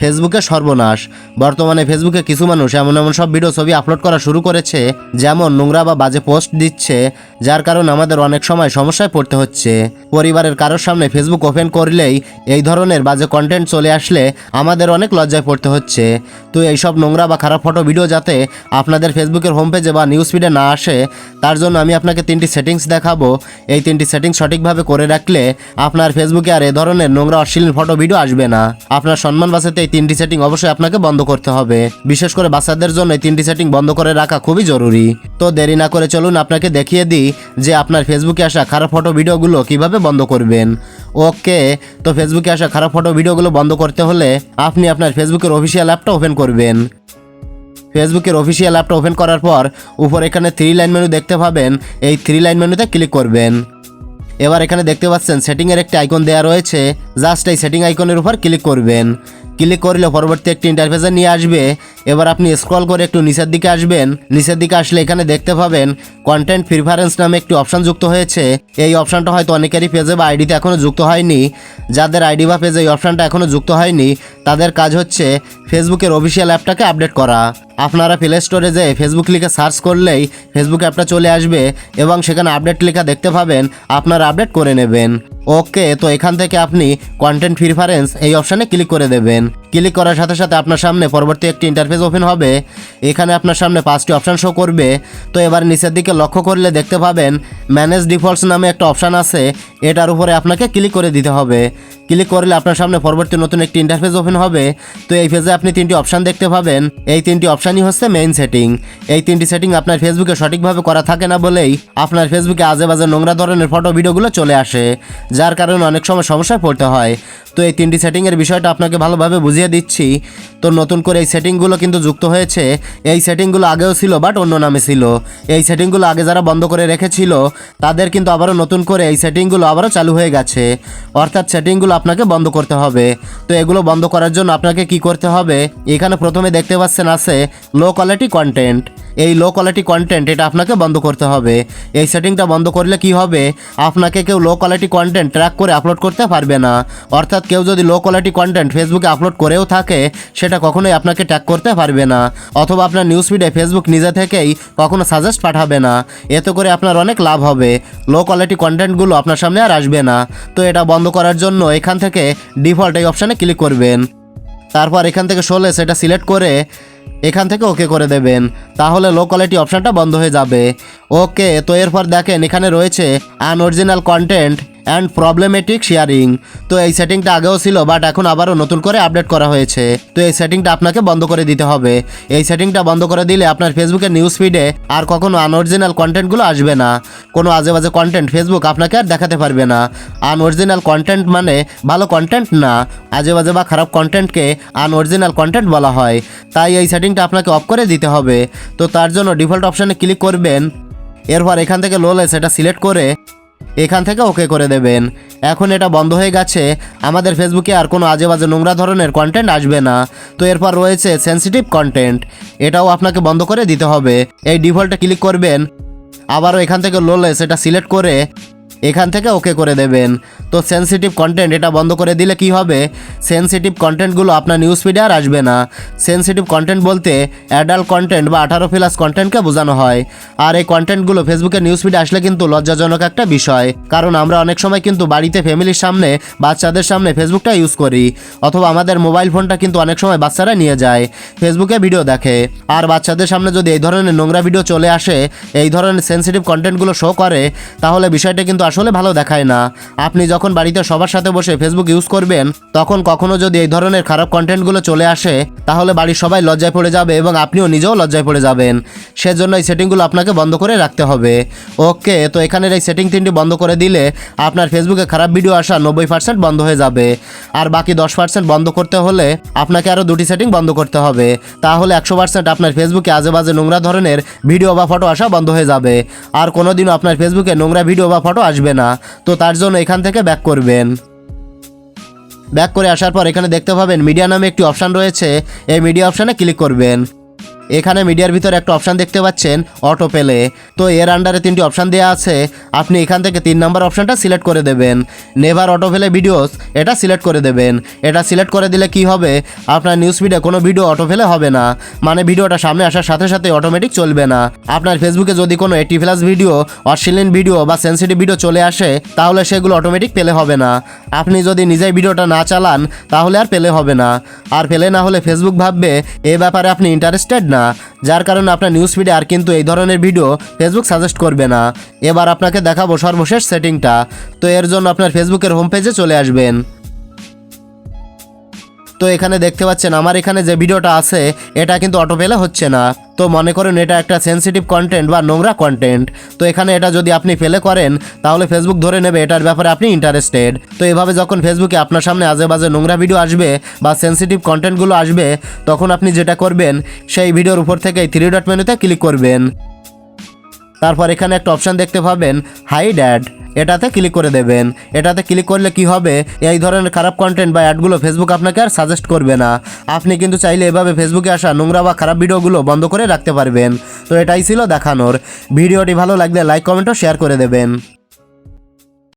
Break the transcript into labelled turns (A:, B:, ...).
A: ফেসবুকে সর্বনাশ। বর্তমানে ফেসবুকে কিছু মানুষ এমন এমন সব ভিডিও ছবি আপলোড করা শুরু করেছে, যেমন নোংরা বা বাজে পোস্ট দিচ্ছে, যার কারণে আমাদের অনেক সময় সমস্যায় পড়তে হচ্ছে। পরিবারের কারোর সামনে ফেসবুক ওপেন করলেই এই ধরনের বাজে কন্টেন্ট চলে আসলে আমাদের অনেক লজ্জায় পড়তে হচ্ছে। তো এইসব নোংরা বা খারাপ ফটো ভিডিও যাতে আপনাদের ফেসবুকের হোম পেজে বা নিউজ ফিডে না আসে, তার জন্য আমি আপনাকে তিনটি সেটিংস দেখাবো। এই তিনটি সেটিংস সঠিকভাবে করে রাখলে আপনার ফেসবুকে আর এ ধরনের নোংরা অশ্লীল ফটো ভিডিও আসবে না। আপনার সম্মান বাঁচাতে এই তিনটি সেটিং অবশ্যই আপনাকে বন্ধ করতে হবে। বিশেষ করে বাচ্চাদের জন্য এই তিনটি সেটিং বন্ধ করে রাখা খুবই জরুরি। তো দেরি না করে চলুন আপনাকে দেখিয়ে দিই যে আপনার ফেসবুকে আসা খারাপ ফটো ভিডিওগুলো কীভাবে বন্ধ করবেন। ওকে তো ফেসবুকে আসা খারাপ ফটো ভিডিওগুলো বন্ধ করতে হলে আপনি আপনার ফেসবুকের অফিসিয়াল অ্যাপটা ওপেন করবেন। ফেসবুকের অফিসিয়াল অ্যাপটা ওপেন করার পর উপর এখানে থ্রি লাইন মেনু দেখতে পাবেন। এই থ্রি লাইন মেনুতে ক্লিক করবেন। এবার এখানে দেখতে পাচ্ছেন সেটিংয়ের একটি আইকন দেওয়া রয়েছে। জাস্ট এই সেটিং আইকনের উপর ক্লিক করবেন। ক্লিক করলে পরবর্তী একটি ইন্টারফেসে নিয়ে আসবে। এবার আপনি স্ক্রল করে একটু নিচের দিকে আসবেন। নিচের দিকে আসলে এখানে দেখতে পাবেন কন্টেন্ট প্রিফারেন্স নামে একটি অপশন যুক্ত হয়েছে। এই অপশনটা হয়তো অনেকেরই পেজে বা আইডিতে এখনও যুক্ত হয়নি। যাদের আইডি বা পেজে এই অপশনটা এখনও যুক্ত হয়নি, তাদের কাজ হচ্ছে ফেসবুকের অফিসিয়াল অ্যাপটাকে আপডেট করা। আপনারা প্লে স্টোরে যে ফেসবুক লিখে সার্চ করলেই ফেসবুক অ্যাপটা চলে আসবে এবং সেখানে আপডেট লেখা দেখতে পাবেন, আপনারা আপডেট করে নেবেন। ওকে তো এখান থেকে আপনি কন্টেন্ট প্রিফারেন্স এই অপশানে ক্লিক করে দেবেন। ক্লিক করার সাথে সাথে আপনার সামনে পরবর্তী একটি ইন্টারফেস ওপেন হবে। এখানে আপনার সামনে পাঁচটি অপশান শো করবে। তো এবার নিচের দিকে লক্ষ্য করলে দেখতে পাবেন ম্যানেজ ডিফল্টস নামে একটা অপশান আছে। এটার উপরে আপনাকে ক্লিক করে দিতে হবে। ক্লিক করলে আপনার সামনে পরবর্তী নতুন একটি ইন্টারফেস ওপেন হবে। তো এই পেজে আপনি তিনটি অপশান দেখতে পাবেন। এই তিনটি অপশানই হচ্ছে মেইন সেটিং এই তিনটি সেটিং আপনার ফেসবুকে সঠিকভাবে করা থাকে না বলেই আপনার ফেসবুকে আজে বাজে নোংরা ধরনের ফটো ভিডিওগুলো চলে আসে, যার কারণে অনেক সময় সমস্যায় পড়তে হয়। তো এই তিনটি সেটিংয়ের বিষয়টা আপনাকে ভালোভাবে বুঝিয়ে দিচ্ছি। তো নতুন করে এই সেটিংগুলো কিন্তু যুক্ত হয়েছে। এই সেটিংগুলো আগেও ছিল, বাট অন্য নামে ছিল। এই সেটিংগুলো আগে যারা বন্ধ করে রেখেছিল, তাদের কিন্তু আবারও নতুন করে এই সেটিংগুলো আবারও চালু হয়ে গেছে। অর্থাৎ সেটিংগুলো আপনাকে বন্ধ করতে হবে। তো এগুলো বন্ধ করার জন্য আপনাকে কি করতে হবে? এখানে প্রথমে দেখতে পাচ্ছেন আছে লো কোয়ালিটি কন্টেন্ট এই লো কোয়ালিটি কন্টেন্ট এটা আপনাকে বন্ধ করতে হবে। এই সেটিংটা বন্ধ করলে কি হবে? আপনাকে কেউ লো কোয়ালিটি কন্টেন্ট ট্র্যাক করে আপলোড করতে পারবে না। অর্থাৎ কেউ যদি লো কোয়ালিটি কন্টেন্ট ফেসবুকে আপলোড করেও থাকে, সেটা কখনোই আপনাকে ট্যাগ করতে পারবে না। অথবা আপনার নিউজ ফিডে ফেসবুক নিজে থেকেই কখনো সাজেস্ট পাঠাবে না। এতে করে আপনার অনেক লাভ হবে। লো কোয়ালিটি কন্টেন্টগুলো আপনার সামনে আর আসবে না। তো এটা বন্ধ করার জন্য এখান থেকে ডিফল্ট এই অপশানে ক্লিক করবেন। তারপর এখান থেকে শোলে সেটা সিলেক্ট করে এখান থেকে ওকে করে দেবেন। তাহলে লো কোয়ালিটি অপশানটা বন্ধ হয়ে যাবে। ওকে, তো এরপর দেখেন এখানে রয়েছে unoriginal content and problematic sharing তো এই সেটিংটা আগেও ছিল বাট এখন আবারও নতুন করে আপডেট করা হয়েছে। তো এই সেটিংটা আপনাকে বন্ধ করে দিতে হবে। এই সেটিংটা বন্ধ করে দিলে আপনার ফেসবুকের নিউজ ফিডে আর কখনো আনঅরিজিনাল কন্টেন্টগুলো আসবে না। কোনো আজে বাজে কন্টেন্ট ফেসবুক আপনাকে আর দেখাতে পারবে না। আনঅরিজিনাল কন্টেন্ট মানে ভালো কন্টেন্ট না। আজে বাজে বা খারাপ কন্টেন্টকে আনঅরিজিনাল কন্টেন্ট বলা হয়। তাই এই সেটিংটা আপনাকে অফ করে দিতে হবে। তো তার জন্য ডিফল্ট অপশানে ক্লিক করবেন। এরপর এখান থেকে লোলে সেটা সিলেক্ট করে এখান থেকে ওকে করে দেবেন। এখন এটা বন্ধ হয়ে গেছে। আমাদের ফেসবুকে আর কোনো আজে বাজে নোংরা ধরনের কন্টেন্ট আসবে না। তো এরপর রয়েছে সেন্সিটিভ কন্টেন্ট এটাও আপনাকে বন্ধ করে দিতে হবে। এই ডিফল্টে ক্লিক করবেন। আবারও এখান থেকে লোলে সেটা সিলেক্ট করে এখান থেকে ওকে করে দেবেন। তো সেন্সিটিভ কন্টেন্ট এটা বন্ধ করে দিলে কি হবে? সেন্সিটিভ কন্টেন্টগুলো আপনার নিউজ ফিডে আর আসবে না। সেন্সিটিভ কন্টেন্ট বলতে অ্যাডাল্ট কন্টেন্ট বা আঠারো প্লাস কন্টেন্টকে বোঝানো হয়। আর এই কন্টেন্টগুলো ফেসবুকের নিউজ ফিডে আসলে কিন্তু লজ্জাজনক একটা বিষয়। কারণ আমরা অনেক সময় কিন্তু বাড়িতে ফ্যামিলির সামনে, বাচ্চাদের সামনে ফেসবুকটা ইউজ করি। অথবা আমাদের মোবাইল ফোনটা কিন্তু অনেক সময় বাচ্চারা নিয়ে যায়। ফেসবুকে ভিডিও দেখে। আর বাচ্চাদের সামনে যদি এই ধরনের নোংরা ভিডিও চলে আসে, এই ধরনের সেন্সিটিভ কন্টেন্টগুলো শো করে, তাহলে বিষয়টা কিন্তু আসলে ভালো দেখায় না। আপনি যখন বাড়িতে সবার সাথে বসে ফেসবুক ইউজ করবেন, তখন কখনো যদি এই ধরনের খারাপ কন্টেন্টগুলো চলে আসে, তাহলে বাড়ির সবাই লজ্জায় পড়ে যাবে এবং আপনিও নিজেও লজ্জায় পড়ে যাবেন। সেজন্য এই সেটিংগুলো আপনাকে বন্ধ করে রাখতে হবে। ওকে তো এখানের এই সেটিং তিনটি বন্ধ করে দিলে আপনার ফেসবুকে খারাপ ভিডিও আসা নব্বই পার্সেন্ট বন্ধ হয়ে যাবে। আর বাকি দশ পার্সেন্ট বন্ধ করতে হলে আপনাকে আরও দুটি সেটিং বন্ধ করতে হবে। তাহলে একশো পার্সেন্ট আপনার ফেসবুকে আজে বাজে নোংরা ধরনের ভিডিও বা ফটো আসা বন্ধ হয়ে যাবে। আর কোনোদিনও আপনার ফেসবুকে নোংরা ভিডিও বা ফটো আসবে না, তো তার জন্য এখান থেকে ব্যাক করবেন। ব্যাক করে আসার পর এখানে দেখতে পাবেন মিডিয়া নামে একটি অপশান রয়েছে, এই মিডিয়া অপশানে ক্লিক করবেন। এখানে মিডিয়ার ভিতরে একটা অপশান দেখতে পাচ্ছেন, অটো পেলে। তো এর আন্ডারে তিনটি অপশান দেওয়া আছে। আপনি এখান থেকে তিন নম্বর অপশানটা সিলেক্ট করে দেবেন। নেভার অটো পেলে ভিডিওস এটা সিলেক্ট করে দেবেন। এটা সিলেক্ট করে দিলে কি হবে? আপনার নিউজ ফিডে কোনো ভিডিও অটো ফেলে হবে না। মানে ভিডিওটা সামনে আসার সাথে সাথে অটোমেটিক চলবে না। আপনার ফেসবুকে যদি কোনো এইটি প্লাস ভিডিও অশ্লীল ভিডিও বা সেন্সিটিভ ভিডিও চলে আসে, তাহলে সেগুলো অটোমেটিক পেলে হবে না। আপনি যদি নিজেই ভিডিওটা না চালান, তাহলে আর পেলে হবে না। আর পেলে না হলে ফেসবুক ভাববে, এ ব্যাপারে আপনি ইন্টারেস্টেড না, যার কারণে আপনার নিউজ ফিডে আর কিন্তু এই ধরনের ভিডিও ফেসবুক সাজেস্ট করবে না। এবার আপনাকে দেখাবো সর্বশেষ সেটিংটা তো এর জন্য আপনার ফেসবুকের হোম পেজে চলে আসবেন। তো এখানে দেখতে পাচ্ছেন, আমার এখানে যে ভিডিওটা আছে, এটা কিন্তু অটোপেলে হচ্ছে না। তো মনে করুন, এটা একটা সেন্সিটিভ কন্টেন্ট বা নোংরা কন্টেন্ট তো এখানে এটা যদি আপনি ফেলে করেন, তাহলে ফেসবুক ধরে নেবে, এটার ব্যাপারে আপনি ইন্টারেস্টেড তো এভাবে যখন ফেসবুকে আপনার সামনে আজে বাজে নোংরা ভিডিও আসবে বা সেন্সিটিভ কন্টেন্টগুলো আসবে, তখন আপনি যেটা করবেন, সেই ভিডিওর উপর থেকে থ্রি ডট মেনুতে ক্লিক করবেন। তারপর এখানে একটা অপশান দেখতে পাবেন হাইড অ্যাড এটাতে ক্লিক করে দেবেন। এটাতে ক্লিক করলে কি হবে? এই ধরনের খারাপ কন্টেন্ট বা অ্যাডগুলো ফেসবুক আপনাকে আর সাজেস্ট করবে না। আপনি কিন্তু চাইলে এভাবে ফেসবুকে আসা নোংরা বা খারাপ ভিডিওগুলো বন্ধ করে রাখতে পারবেন। তো এটাই ছিল দেখানোর। ভিডিওটি ভালো লাগলে লাইক কমেন্ট ও শেয়ার করে দেবেন।